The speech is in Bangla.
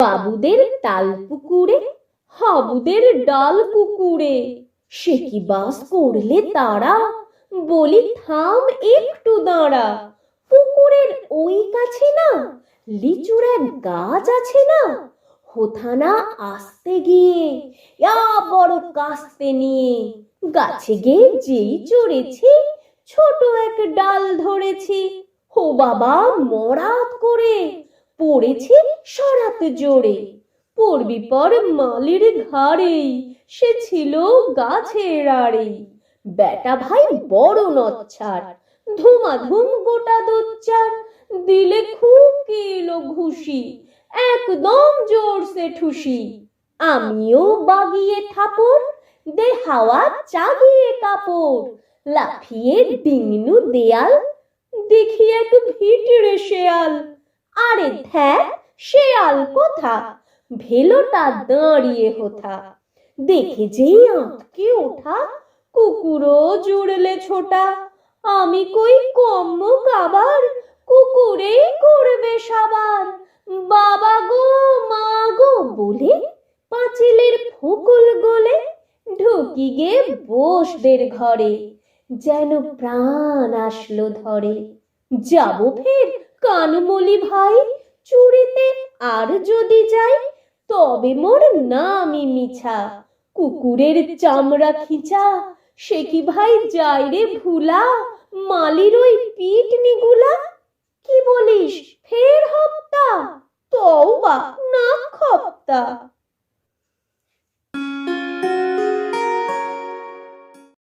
বাবুদের তাল পুকুরে, হাবুদের ডাল কুকুরে সে কি বাস করলে তারা? বলি, থাম একটু দাঁড়া। পুকুরের ওই কাছে না, লিচুর এক গাছ আছে না? হোথানা আসতে গিয়ে, ইয়া বড় কাস্তে নিয়ে, গাছে গিয়ে যেই চড়েছি, ছোট এক ডাল ধরেছি। ও বাবা, মরাত করে। পড়েছে সরাত জোরে। পড়বি পর মালির ঘাড়েই সে ছিল গাছের আড়ে। বেটা ভাই বড় নচ্ছার, ধুমাধুম গোটা দোচ্চার দিলে খুব কিলো ঘুষি, একদম জোরসে ঠুসি। আমিও বাগিয়ে থাপড় দে হাওয়া চাগিয়ে কাপড়, লাফিয়ে ডিংনু দেয়াল, দেখি এক ভিটরে শেয়াল। আরে ধ্যাক শেয়াল কোথা? ভেলোটা দাঁড়িয়ে হোথা। দেখে যেই আঁতকে ওঠা, কুকুরও জুড়লে ছোটা। আমি কই কম্ম কাবার কুকুরে করবে সাবার বাবা গো, মা গো বলে পাঁচিলের ফুকুল গলে ঢুকি গে বোসদের ঘরে। যেন প্রাণ আসলো ধরে। যাব ফের কানমলি ভাই চুরিতে আর যদি যাই, তবে মোর নামই মিছা। কুকুরের চামড়া খিচা, সে কি ভাই যাই রে ভুলা? মালির ওই পিট নিগুলা? কি বলিস, ফের হপ্তা? তও বা না খপ্তা